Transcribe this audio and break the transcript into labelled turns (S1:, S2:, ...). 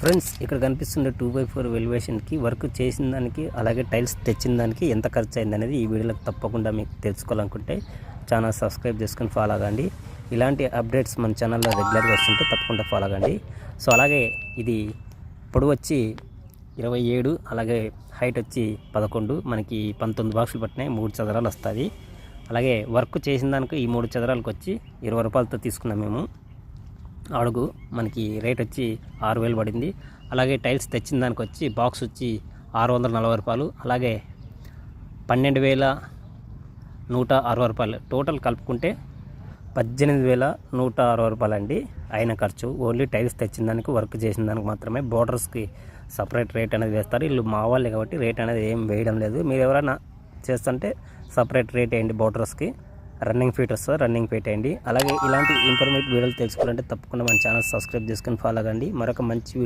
S1: Friends ఇక్కడ కనిపిస్తున్న two by four వెలివేషన్కి వర్క్ చేసిన దానికి అలాగే టైల్స్ తెచ్చిన దానికి ఎంత ఖర్చు అయింది అనేది ఈ వీడియోలో తప్పకుండా మీకు తెలుసుకోవాలనుకుంటే ఛానల్ సబ్స్క్రైబ్ చేసుకుని ఫాలో అవ్వండి. ఇలాంటి అప్డేట్స్ మన ఛానల్లో రెగ్యులర్గా వస్తుంటే తప్పకుండా ఫాలో అవ్వండి. సో అలాగే ఇది పొడవు వచ్చి ఇరవై ఏడు అలాగే హైట్ వచ్చి పదకొండు మనకి పంతొమ్మిది బాక్సులు పట్టినాయి మూడు చదరాలు వస్తుంది అలాగే వర్క్ చేసిన దానికి ఈ మూడు చదరాలకు వచ్చి ఇరవై రూపాయలతో తీసుకున్నాం మేము. అడుగు మనకి రేట్ వచ్చి ఆరు వేలు పడింది. అలాగే టైల్స్ తెచ్చిన దానికి వచ్చి బాక్స్ వచ్చి ఆరు వందల నలభై రూపాయలు అలాగే పన్నెండు వేల నూట అరవై రూపాయలు. టోటల్ కలుపుకుంటే పద్దెనిమిది వేల నూట అరవై రూపాయలు అండి అయిన ఖర్చు. ఓన్లీ టైల్స్ తెచ్చిన దానికి వర్క్ చేసిన దానికి మాత్రమే బోర్డర్స్కి సపరేట్ రేట్ అనేది వేస్తారు. వీళ్ళు మా వాళ్ళే కాబట్టి రేట్ అనేది ఏం వేయడం లేదు. మీరు ఎవరైనా చేస్తుంటే సపరేట్ రేట్ వేయండి బోర్డర్స్కి. రన్నింగ్ ఫీట్ వస్తుంది రన్నింగ్ ఫీట్ అలాగే ఇలాంటి ఇన్ఫర్మేటివ్ వీడియోలు తెలుసుకోవాలంటే తప్పకుండా మన ఛానల్ సబ్స్క్రైబ్ చేసుకొని ఫాలో అవ్వండి మరొక మంచి